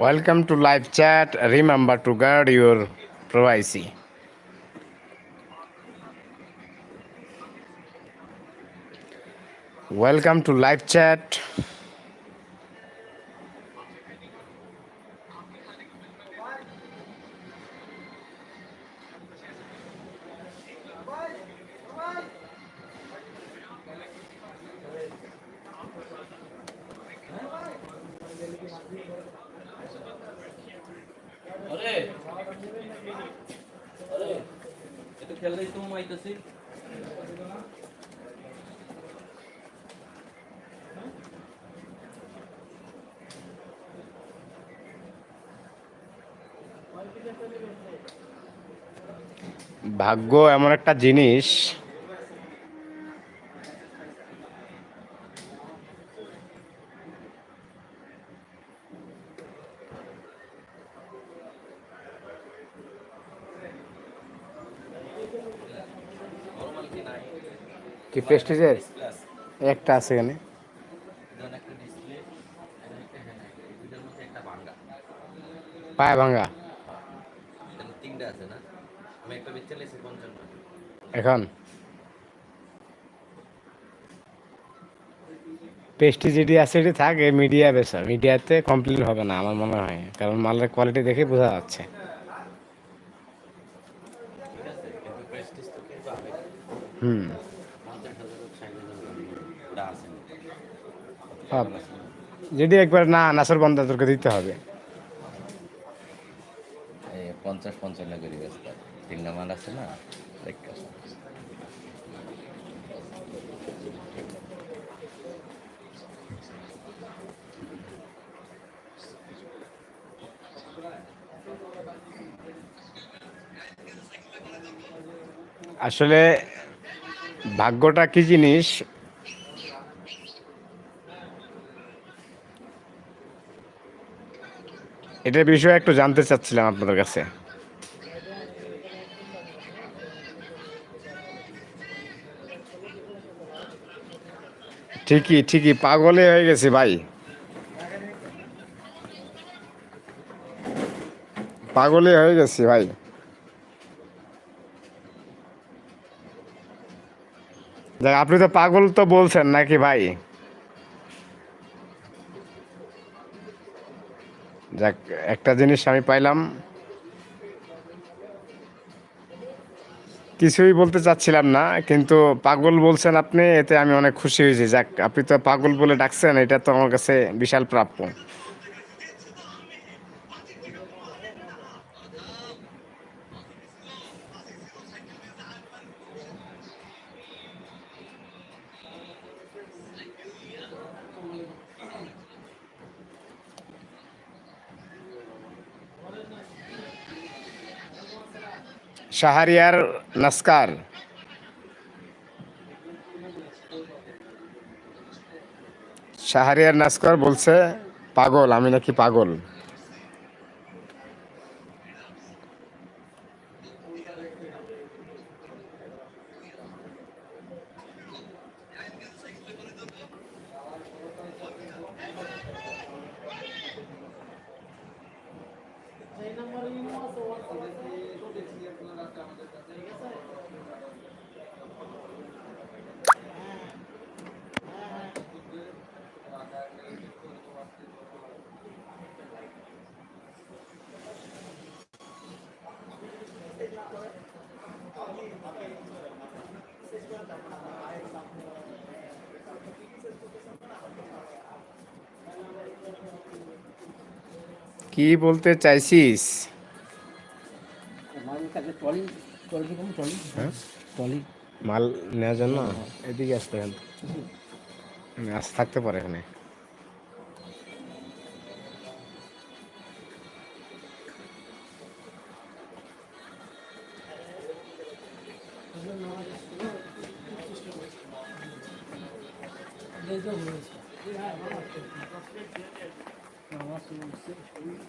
Welcome to live chat. Remember to guard your privacy. Welcome to live chat. ভাগ্য এমন একটা জিনিস কি প্রেস্টিজের একটা আছে এখানে দেন একটা ডিসপ্লে একটা হ্যান্ড এই দুইটার মধ্যে একটা ভাঙ্গা পায়ে ভাঙা এখানে তিনটা আছে না আমি একটা বেচে লেছি পঞ্চান্ন এখন পেস্টি যেটি আছে এটি থাক মিডিয়া বেসা মিডিয়াতে কমপ্লিট হবে না আমার মনে হয়। কারণ মালের কোয়ালিটি দেখে বোঝা যাচ্ছে। হুম। যদি একবার না নাসর বন্ধা তোকে দিতে হবে। এই পঞ্চাশ পঞ্চান্ন করে তিনটা মাল আছে না আসলে ভাগ্যটা কি জিনিস? এটার বিষয়ে একটু জানতে চাচ্ছিলাম আপনাদের কাছে। ঠিকই ঠিকই পাগলে হয়ে গেছে ভাই। পাগলে হয়ে গেছি ভাই। দেখ, আপনি তো পাগল তো বলছেন নাকি ভাই? যাক একটা জিনিস আমি পাইলাম। কিছুই বলতে চাচ্ছিলাম না, কিন্তু পাগল বলছেন আপনি, এতে আমি অনেক খুশি হয়েছি। যাক, আপনি তো পাগল বলে ডাকছেন, এটা তো আমার কাছে বিশাল প্রাপ্য। শাহরিয়ার নাস্কার। শাহরিয়ার নাস্কর বলছে পাগল আমি নাকি পাগল। কি বলতে চাইছিস? মাল হ্যাঁ? নেওয়ার জন্য? এদিকে আসতে গেল আস থাকতে পারে এখানে। Thank you. Nossa, eu sempre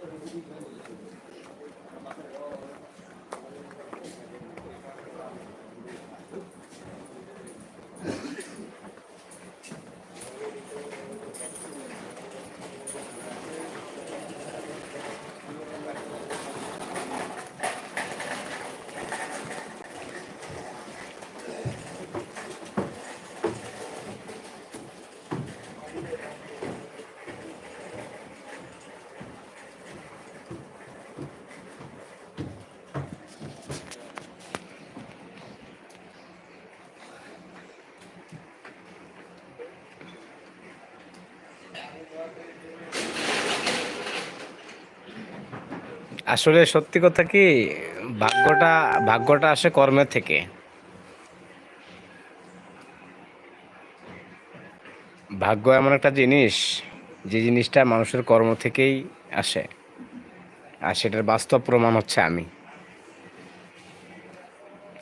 Gracias. আসলে সত্যি কথা কি, ভাগ্যটা ভাগ্যটা আসে কর্মের থেকে। ভাগ্য এমন একটা জিনিস, যে জিনিসটা মানুষের কর্ম থেকেই আসে। আর সেটার বাস্তব প্রমাণ হচ্ছে আমি।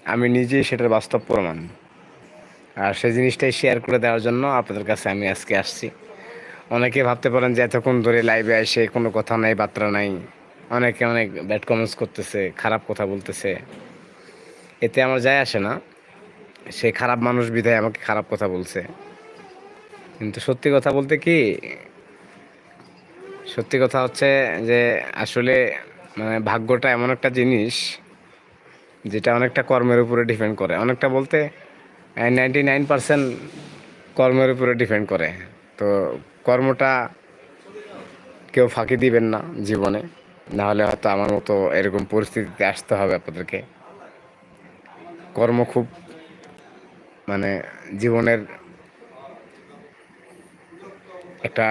আমি নিজেই সেটার বাস্তব প্রমাণ। আর সেই জিনিসটাই শেয়ার করে দেওয়ার জন্য আপনাদের কাছে আমি আজকে আসছি। অনেকে ভাবতে পারেন যে এতক্ষণ ধরে লাইভে এসে কোনো কথা নাই, বার্তা নাই। অনেকে অনেক ব্যাড কমেন্টস করতেছে, খারাপ কথা বলতেছে। এতে আমার যায় আসে না। সে খারাপ মানুষ বিধায় আমাকে খারাপ কথা বলছে। কিন্তু সত্যি কথা বলতে কি, সত্যি কথা হচ্ছে যে আসলে মানে ভাগ্যটা এমন একটা জিনিস যেটা অনেকটা কর্মের উপরে ডিপেন্ড করে। অনেকটা বলতে নাইনটি নাইন পার্সেন্ট কর্মের উপরে ডিপেন্ড করে। তো কর্মটা কেউ ফাঁকি দিবেন না জীবনে। নাহলে হয়তো আমার মতো এরকম পরিস্থিতিতে আসতে হবে আপনাদেরকে। কর্ম খুব মানে জীবনের একটা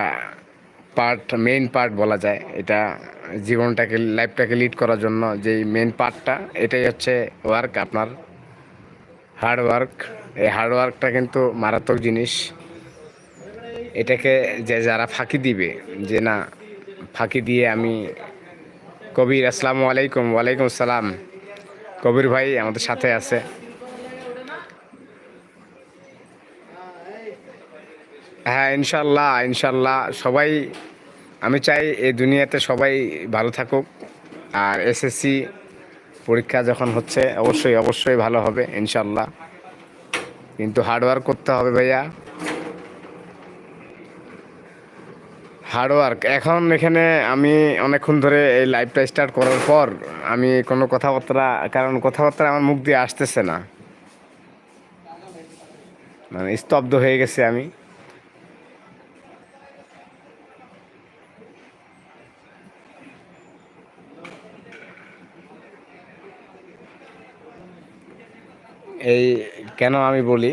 পার্ট মেইন পার্ট বলা যায়। এটা জীবনটাকে লাইফটাকে লিড করার জন্য যেই মেইন পার্টটা এটাই হচ্ছে ওয়ার্ক আপনার। হার্ড ওয়ার্ক এই হার্ড ওয়ার্কটা কিন্তু মারাত্মক জিনিস। এটাকে যে যারা ফাঁকি দিবে, যে না, ফাঁকি দিয়ে আমি কবির, আসসালামু আলাইকুম। ওয়ালাইকুম আসসালাম। কবির ভাই আমাদের সাথে আছে। হ্যাঁ ইনশাল্লাহ ইনশাল্লাহ। সবাই, আমি চাই এই দুনিয়াতে সবাই ভালো থাকুক। আর এসএসসি পরীক্ষা যখন হচ্ছে, অবশ্যই অবশ্যই ভালো হবে, ইনশাল্লাহ। কিন্তু হার্ডওয়ার্ক করতে হবে ভাইয়া। হার্ডওয়ার্ক এখন এখানে আমি অনেকক্ষণ ধরে এই লাইভটা স্টার্ট করার পর আমি কোনো কথাবার্তা, কারণ কথাবার্তা আমার মুখ দিয়ে আসতেছে না। মানে স্তব্ধ হয়ে গেছে আমি। এই কেন আমি বলি?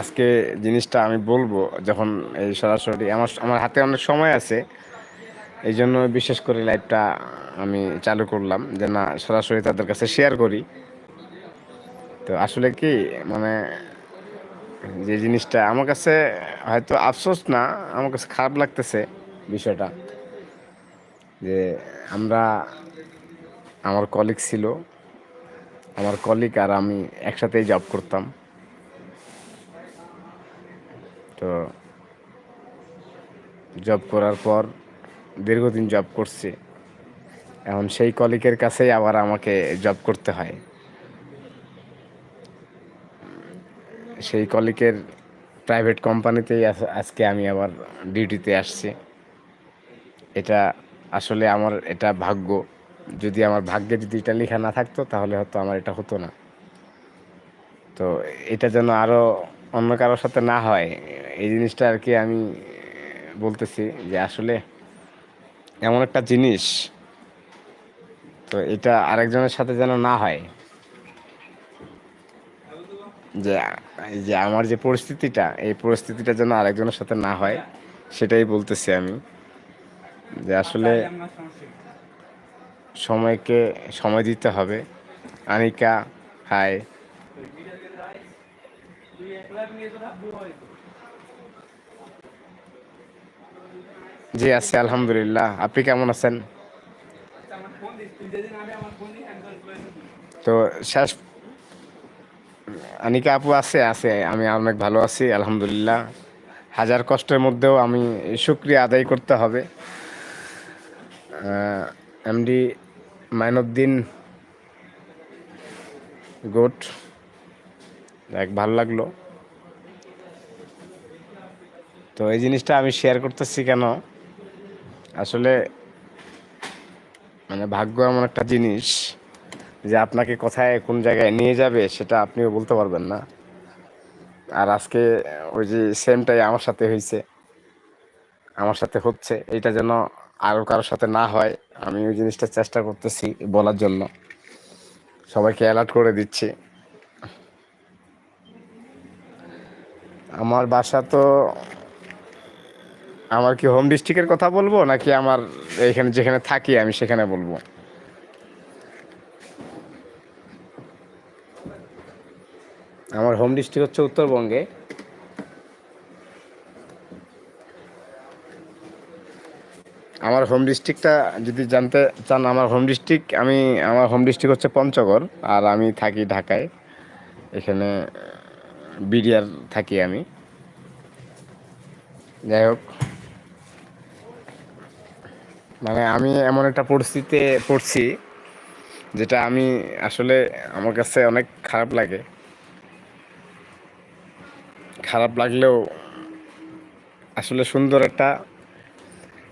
আজকে জিনিসটা আমি বলব, যখন এই সরাসরি আমার আমার হাতে অনেক সময় আছে, এই জন্য বিশেষ করে লাইভটা আমি চালু করলাম, যে না, সরাসরি তাদের কাছে শেয়ার করি। তো আসলে কি মানে যে জিনিসটা আমার কাছে হয়তো আফসোস না, আমার কাছে খারাপ লাগতেছে বিষয়টা, যে আমরা, আমার কলিগ ছিল, আমার কলিগ আর আমি একসাথেই জব করতাম। তো জব করার পর দীর্ঘদিন জব করছি। এখন সেই কলিগের কাছেই আবার আমাকে জব করতে হয়। সেই কলিগের প্রাইভেট কোম্পানিতেই আজ- আজকে আমি আবার ডিউটিতে আসছি। এটা আসলে আমার, এটা ভাগ্য। যদি আমার ভাগ্যে যদি এটা লেখা না থাকতো, তাহলে হয়তো আমার এটা হতো না। তো এটা যেন আরও অন্য কারোর সাথে না হয়। এই জিনিসটা আর কি আমি বলতেছি যে আসলে এমন একটা জিনিস, তো এটা আরেকজনের সাথে যেন না হয়। যে যে আমার যে পরিস্থিতিটা, এই পরিস্থিতিটা যেন আরেকজনের সাথে না হয়, সেটাই বলতেছি আমি। যে আসলে সময়কে সময় দিতে হবে। আনিকা হাই জি আছি আলহামদুলিল্লাহ। আপনি কেমন আছেন? তো শেষ আনিকা আপু আছে আছে আমি অনেক ভালো আছি আলহামদুলিল্লাহ। হাজার কষ্টের মধ্যেও আমি শুক্রিয়া আদায় করতে হবে। এমডি মাইনুদ্দিন গুড দেখ ভালো লাগল। তো এই জিনিসটা আমি শেয়ার করতেছি কেন? আসলে মানে ভাগ্য এমন একটা জিনিস যে আপনাকে কোথায়, কোন জায়গায় নিয়ে যাবে সেটা আপনিও বলতে পারবেন না। আর আজকে ওই যে সেমটাই আমার সাথে হয়েছে আমার সাথে হচ্ছে এটা যেন আরও কারোর সাথে না হয়, আমি ওই জিনিসটা চেষ্টা করতেছি বলার জন্য। সবাইকে অ্যালার্ট করে দিচ্ছি। আমার বাসা তো আমার কি হোম ডিস্ট্রিক্টের কথা বলব, নাকি আমার এখানে যেখানে থাকি আমি সেখানে বলব? আমার হোম ডিস্ট্রিক্ট হচ্ছে উত্তরবঙ্গে। আমার হোম ডিস্ট্রিক্টটা যদি জানতে চান, আমার হোম ডিস্ট্রিক্ট আমি, আমার হোম ডিস্ট্রিক্ট হচ্ছে পঞ্চগড়, আর আমি থাকি ঢাকায়। এখানে, বিডিআর থাকি আমি। যাই হোক। মানে আমি এমন একটা পরিস্থিতিতে পড়ছি যেটা আমি আসলে আমার কাছে অনেক খারাপ লাগে। খারাপ লাগলেও আসলে সুন্দর একটা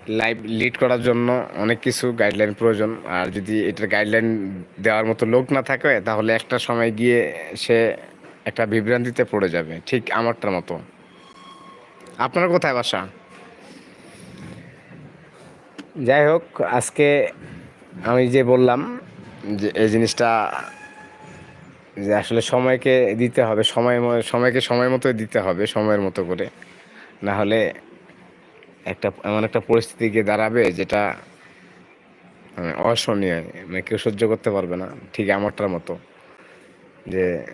লাইভ লিড করার জন্য অনেক কিছু গাইডলাইন প্রয়োজন। আর যদি এটার গাইডলাইন দেওয়ার মতো লোক না থাকে, তাহলে একটা সময় গিয়ে সে একটা বিভ্রান্তিতে পড়ে যাবে। ঠিক আমারটার মতো। আপনার কোথায় বাসা? যাই হোক, আজকে আমি যে বললাম যে এই জিনিসটা যে আসলে সময়কে দিতে হবে, সময় সময়কে সময় মতো দিতে হবে, সময়ের মতো করে। না হলে একটা, এমন একটা পরিস্থিতি গিয়ে দাঁড়াবে যেটা মানে অসহনীয়। মানে কেউ সহ্য করতে পারবে না, ঠিক আমারটার মতো। যে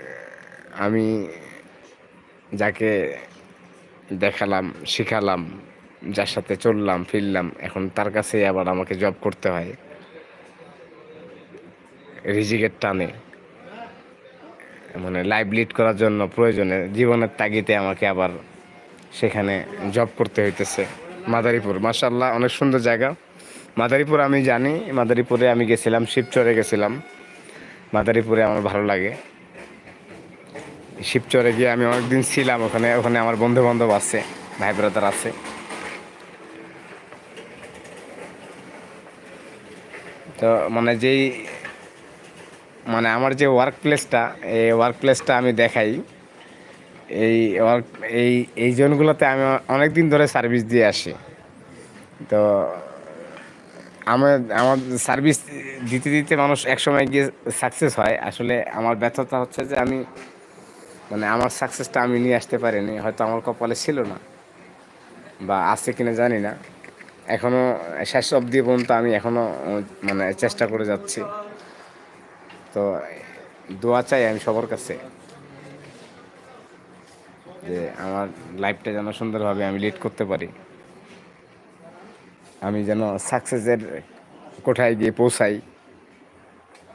আমি যাকে দেখালাম, শিখালাম যার সাথে চললাম, ফিরলাম, এখন তার কাছে আবার আমাকে জব করতে হয়। রিজিকের টানে। মানে লাইভ লিড করার জন্য প্রয়োজনে জীবনের তাগিদে আমাকে আবার সেখানে জব করতে হইতেছে। মাদারীপুর মাসাল্লাহ অনেক সুন্দর জায়গা। মাদারীপুর আমি জানি, মাদারীপুরে আমি গেছিলাম, শিবচরে গেছিলাম। মাদারীপুরে আমার ভালো লাগে। শিবচরে গিয়ে আমি অনেকদিন ছিলাম ওখানে ওখানে আমার বন্ধু বান্ধব আছে ভাই ব্রাদার আছে। তো মানে যেই মানে আমার যে ওয়ার্ক প্লেসটা এই ওয়ার্ক প্লেসটা আমি দেখাই, এই ওয়ার্ক এই এই জোনগুলোতে আমি অনেক দিন ধরে সার্ভিস দিয়ে আসি। তো আমার আমার সার্ভিস দিতে দিতে মানুষ একসময় গিয়ে সাকসেস হয়। আসলে আমার ব্যর্থতা হচ্ছে যে আমি মানে আমার সাকসেসটা আমি নিয়ে আসতে পারিনি, হয়তো আমার কপালে ছিল না, বা আছে কিনা জানি না। এখনও শেষ অবধি পর্যন্ত আমি এখনও মানে চেষ্টা করে যাচ্ছি। তো দোয়া চাই আমি সবার কাছে যে আমার লাইফটা যেন সুন্দরভাবে আমি লিড করতে পারি। আমি যেন সাকসেসের কোঠায় গিয়ে পৌঁছাই।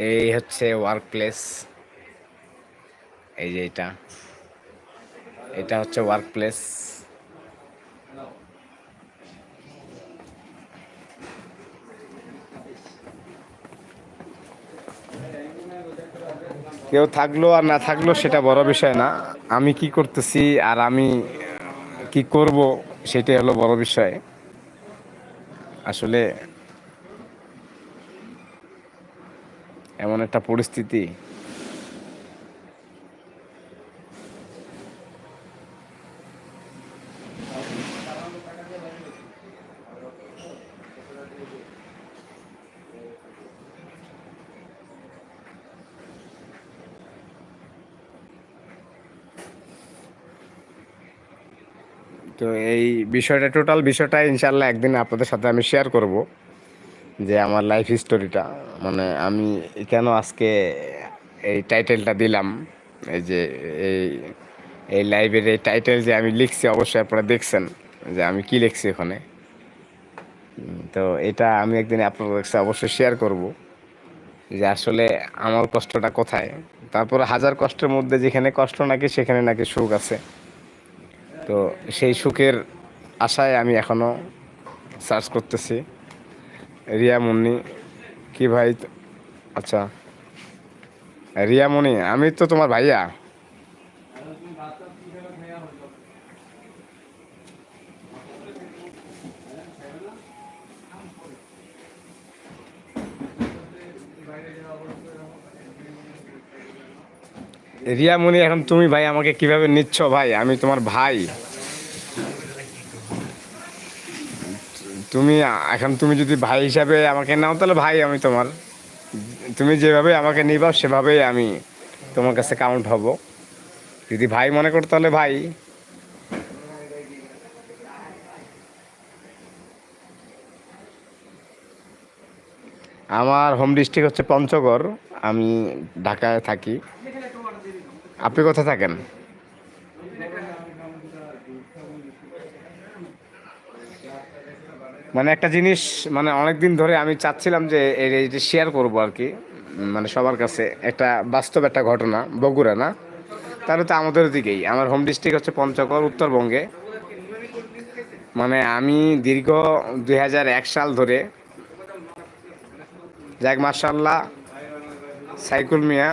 এই হচ্ছে ওয়ার্ক প্লেস এই যে এটা। এটা হচ্ছে ওয়ার্ক প্লেস কেউ থাকল আর না থাকল সেটা বড় বিষয় না। আমি কি করতেছি আর আমি কি করব সেটাই হলো বড় বিষয়। আসলে এমন একটা পরিস্থিতি তো এই বিষয়টা টোটাল বিষয়টা ইনশাল্লাহ একদিন আপনাদের সাথে আমি শেয়ার করব যে আমার লাইফ হিস্টোরিটা মানে আমি কেন আজকে এই টাইটেলটা দিলাম, এই যে এই এই লাইভের এই টাইটেল যে আমি লিখছি, অবশ্যই আপনারা দেখছেন যে আমি কি লিখছি ওখানে তো এটা আমি একদিন আপনাদের কাছে অবশ্যই শেয়ার করব যে আসলে আমার কষ্টটা কোথায়। তারপরে হাজার কষ্টের মধ্যে যেখানে কষ্ট নাকি, সেখানে নাকি সুখ আছে। তো সেই সুখের আশায় আমি এখনও সার্চ করতেছি। রিয়া মুন্নি, কি ভাই? আচ্ছা। রিয়া মুনি আমি তো তোমার ভাইয়া। রিয়া মুনি, এখন তুমি ভাই আমাকে কীভাবে নিচ্ছ ভাই? আমি তোমার ভাই। তুমি, এখন তুমি যদি ভাই হিসাবে আমাকে নাও, তাহলে ভাই আমি তোমার। তুমি যেভাবে আমাকে নিবা, সেভাবেই আমি তোমার কাছে কাউন্ট হব। যদি ভাই মনে করো, তাহলে ভাই। আমার হোম ডিস্ট্রিক্ট হচ্ছে পঞ্চগড়। আমি ঢাকায় থাকি। আপনি কোথায় থাকেন? মানে একটা জিনিস মানে অনেক দিন ধরে আমি চাচ্ছিলাম যে এই এইটা শেয়ার করব আর কি মানে সবার কাছে একটা বাস্তব একটা ঘটনা, বগুড়া না? তাহলে তো আমাদের দিকেই। আমার হোম ডিস্ট্রিক্ট হচ্ছে পঞ্চগড়, উত্তরবঙ্গে। মানে আমি দীর্ঘ দুই হাজার এক সাল ধরে যাক মার্শাল্লাহ সাইকুল মিয়া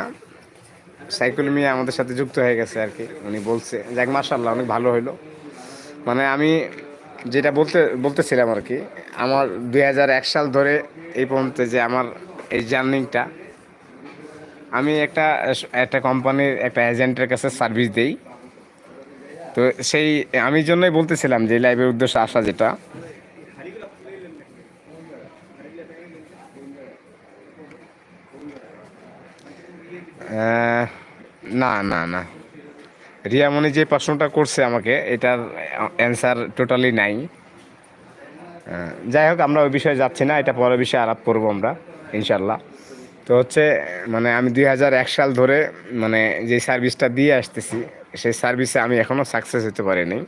সাইকুল মিয়া আমাদের সাথে যুক্ত হয়ে গেছে আর কি। উনি বলছে যাক মার্শাল্লাহ অনেক ভালো হইল। মানে আমি যেটা বলতে, বলতেছিলাম আর কি, আমার দু হাজার এক সাল ধরে এই পর্যন্ত যে আমার এই জার্নিংটা, আমি একটা একটা কোম্পানির একটা এজেন্টের কাছে সার্ভিস দেই। তো সেই, আমি জন্যই বলতেছিলাম যে লাইভের উদ্দেশ্যে আসা যেটা। না না না। রিয়ামণি যে প্রশ্নটা করছে আমাকে, এটার অ্যান্সার টোটালি নাই। যাই হোক, আমরা ওই বিষয়ে যাচ্ছি না, এটা পরের বিষয়ে আলাপ করব আমরা ইনশাল্লাহ তো হচ্ছে মানে আমি দুই হাজার এক সাল ধরে মানে যে সার্ভিসটা দিয়ে আসতেছি, সেই সার্ভিসে আমি এখনও সাকসেস হতে পারিনি।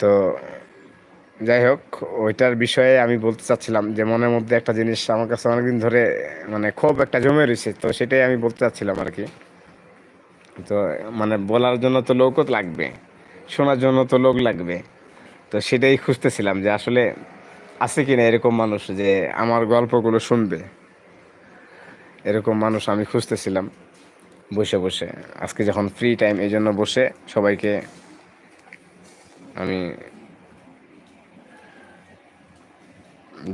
তো যাই হোক, ওইটার বিষয়ে আমি বলতে চাচ্ছিলাম যে, মনের মধ্যে একটা জিনিস আমার কাছে অনেকদিন ধরে মানে খুব একটা জমে রয়েছে, তো সেটাই আমি বলতে চাচ্ছিলাম আর কি। তো মানে বলার জন্য তো লোকও লাগবে, শোনার জন্য তো লোক লাগবে। তো সেটাই খুঁজতেছিলাম যে, আসলে আছে কি না এরকম মানুষ যে, আমার গল্পগুলো শুনবে। এরকম মানুষ আমি খুঁজতেছিলাম, বসে বসে। আজকে যখন ফ্রি টাইম এই জন্য বসে সবাইকে আমি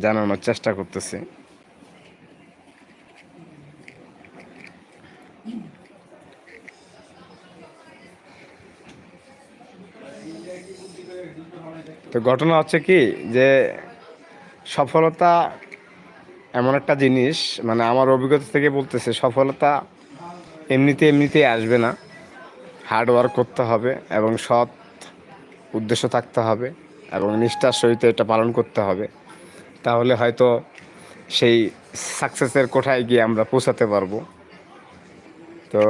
জানানোর চেষ্টা করতেছি। তো ঘটনা হচ্ছে কি যে সফলতা এমন একটা জিনিস মানে আমার অভিজ্ঞতা থেকে বলতেছে, সফলতা এমনিতে এমনিতেই আসবে না। হার্ড ওয়ার্ক করতে হবে এবং সৎ উদ্দেশ্য থাকতে হবে এবং নিষ্ঠার সহিত এটা পালন করতে হবে। তাহলে হয়তো সেই সাকসেসের কোঠায় গিয়ে আমরা পৌঁছাতে পারব। তো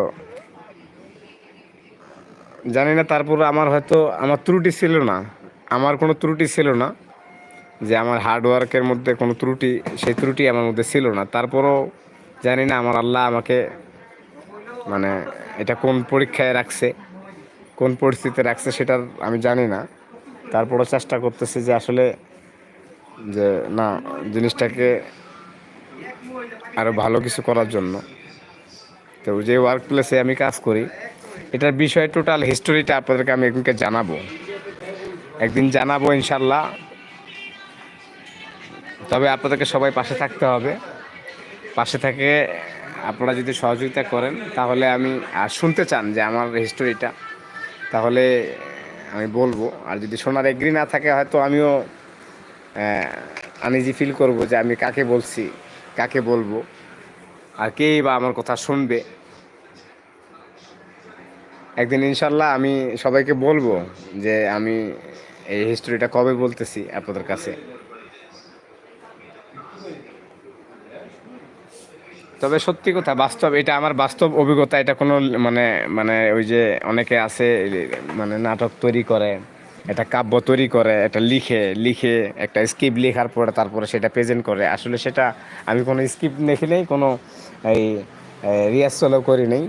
জানি না, তারপর আমার হয়তো, আমার ত্রুটি ছিল না। আমার কোনো ত্রুটি ছিল না, যে আমার হার্ডওয়ার্কের মধ্যে কোনো ত্রুটি, সেই ত্রুটি আমার মধ্যে ছিল না। তারপরও জানি না, আমার আল্লাহ আমাকে মানে এটা কোন পরীক্ষায় রাখছে, কোন পরিস্থিতিতে রাখছে সেটা আমি জানি না। তারপরও চেষ্টা করতেছি যে আসলে যে, না, জিনিসটাকে আরও ভালো কিছু করার জন্য। তো যে ওয়ার্ক প্লেসে আমি কাজ করি, এটার বিষয়ে টোটাল হিস্টোরিটা আপনাদেরকে আমি একদিনকে জানাব। একদিন জানাব ইনশাল্লাহ তবে আপনাদেরকে সবাই পাশে থাকতে হবে। পাশে থেকে আপনারা যদি সহযোগিতা করেন, তাহলে আমি, আর শুনতে চান যে আমার হিস্টোরিটা তাহলে আমি বলব। আর যদি শোনার এগ্রি না থাকে, হয়তো আমিও আনিজি ফিল করব যে আমি কাকে বলছি, কাকে বলব, আর কেই বা আমার কথা শুনবে, একদিন ইনশাল্লাহ আমি সবাইকে বলব যে আমি এই হিস্টোরিটা কবে বলতেছি আপনাদের কাছে। তবে সত্যি কথা, বাস্তব, এটা আমার বাস্তব অভিজ্ঞতা, এটা কোনো মানে মানে ওই যে অনেকে আছে মানে নাটক তৈরি করে একটা কাব্য তৈরি করে, একটা লিখে লিখে একটা স্ক্রিপ্ট লেখার পরে তারপরে সেটা প্রেজেন্ট করে। আসলে সেটা আমি কোনো স্ক্রিপ্ট লিখি নেই, কোনো এই রিহার্সালও করি নেই।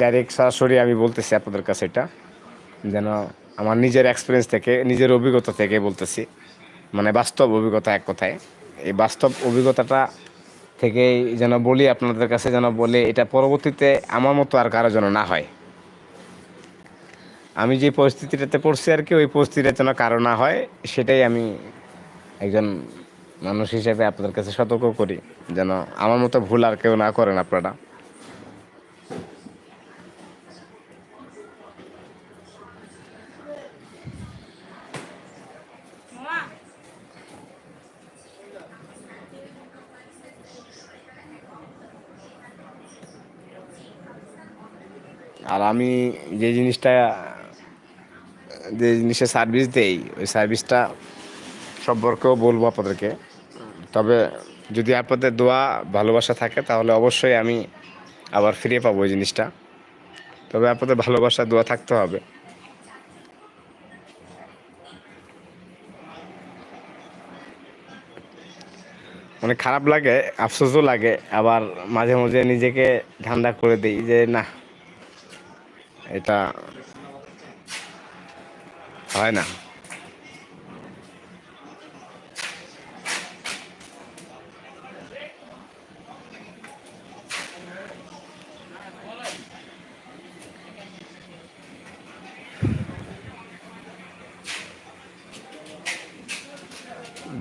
ডাইরেক্ট সরাসরি আমি বলতেছি আপনাদের কাছে এটা। যেন আমার নিজের এক্সপিরিয়েন্স থেকে, নিজের অভিজ্ঞতা থেকে বলতেছি। মানে বাস্তব অভিজ্ঞতা এক কথায়। এই বাস্তব অভিজ্ঞতাটা থেকেই যেন বলি আপনাদের কাছে, যেন বলে এটা পরবর্তীতে আমার মতো আর কারও যেন না হয়। আমি যে পরিস্থিতিটাতে পড়ছি আর কি, ওই পরিস্থিতিটা যেন কারও না হয়, সেটাই আমি একজন মানুষ হিসেবে আপনাদের কাছে সতর্ক করি, যেন আমার মতো ভুল আর কেউ না করেন আপনারা। আর আমি যে জিনিসটা যে জিনিসের সার্ভিস দেই, ওই সার্ভিসটা সম্পর্কেও বলব আপনাদেরকে। তবে যদি আপনাদের দোয়া, ভালোবাসা থাকে, তাহলে অবশ্যই আমি আবার ফিরে পাবো ওই জিনিসটা। তবে আপনাদের ভালোবাসা, দোয়া থাকতে হবে। অনেক খারাপ লাগে, আফসোসও লাগে, আবার মাঝে মাঝে নিজেকে ঠান্ডা করে দিই যে, না, এটা হয় না।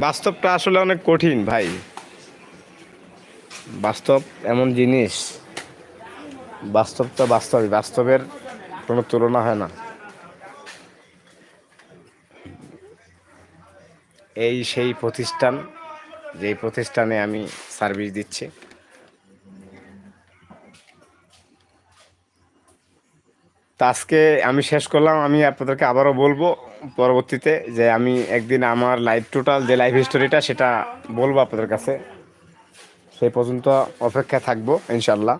বাস্তবটা আসলে অনেক কঠিন ভাই। বাস্তব এমন জিনিস বাস্তব তো বাস্তবই বাস্তবের কোনো তুলনা হয় না। এই সেই প্রতিষ্ঠান, যেই প্রতিষ্ঠানে আমি সার্ভিস দিচ্ছি। আজকে আমি শেষ করলাম। আমি আপনাদেরকে আবারও বলব পরবর্তীতে যে আমি একদিন আমার লাইফ টোটাল যে লাইফ হিস্টোরিটা সেটা বলব আপনাদের কাছে। সেই পর্যন্ত অপেক্ষা থাকব ইনশাল্লাহ